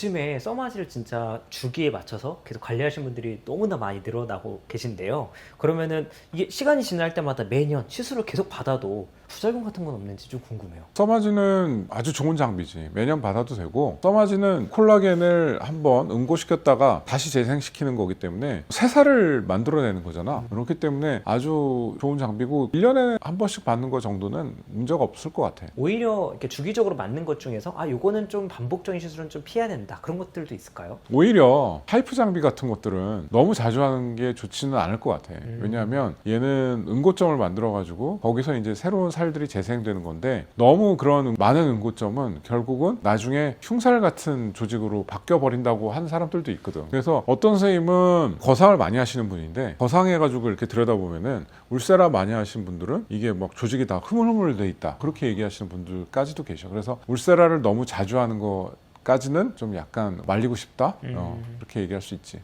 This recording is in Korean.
요즘에 써마지를 진짜 주기에 맞춰서 계속 관리하시는 분들이 너무나 많이 늘어나고 계신데요. 그러면은 이게 시간이 지날 때마다 매년 시술을 계속 받아도 부작용 같은 건 없는지 좀 궁금해요. 써마지는 아주 좋은 장비지. 매년 받아도 되고, 써마지는 콜라겐을 한번 응고시켰다가 다시 재생시키는 거기 때문에 새살을 만들어내는 거잖아. 그렇기 때문에 아주 좋은 장비고, 1년에 한 번씩 받는 거 정도는 문제가 없을 것 같아. 오히려 이렇게 주기적으로 맞는 것 중에서 아 요거는 좀 반복적인 시술은 좀 피해야 된다 그런 것들도 있을까요? 오히려 파이프 장비 같은 것들은 너무 자주 하는 게 좋지는 않을 것 같아. 음. 왜냐하면 얘는 응고점을 만들어 가지고 거기서 이제 새로운 살들이 재생되는 건데 너무 그런 많은 응고점은 결국은 나중에 흉살 같은 조직으로 바뀌어 버린다고 하는 사람들도 있거든. 그래서 어떤 선생님은 거상을 많이 하시는 분인데 거상해 가지고 이렇게 들여다보면은 울세라 많이 하신 분들은 이게 막 조직이 다 흐물흐물 돼 있다 그렇게 얘기하시는 분들까지도 계셔. 그래서 울세라를 너무 자주 하는 거. 까지는 좀 약간 말리고 싶다 어, 음. 그렇게 얘기할 수 있지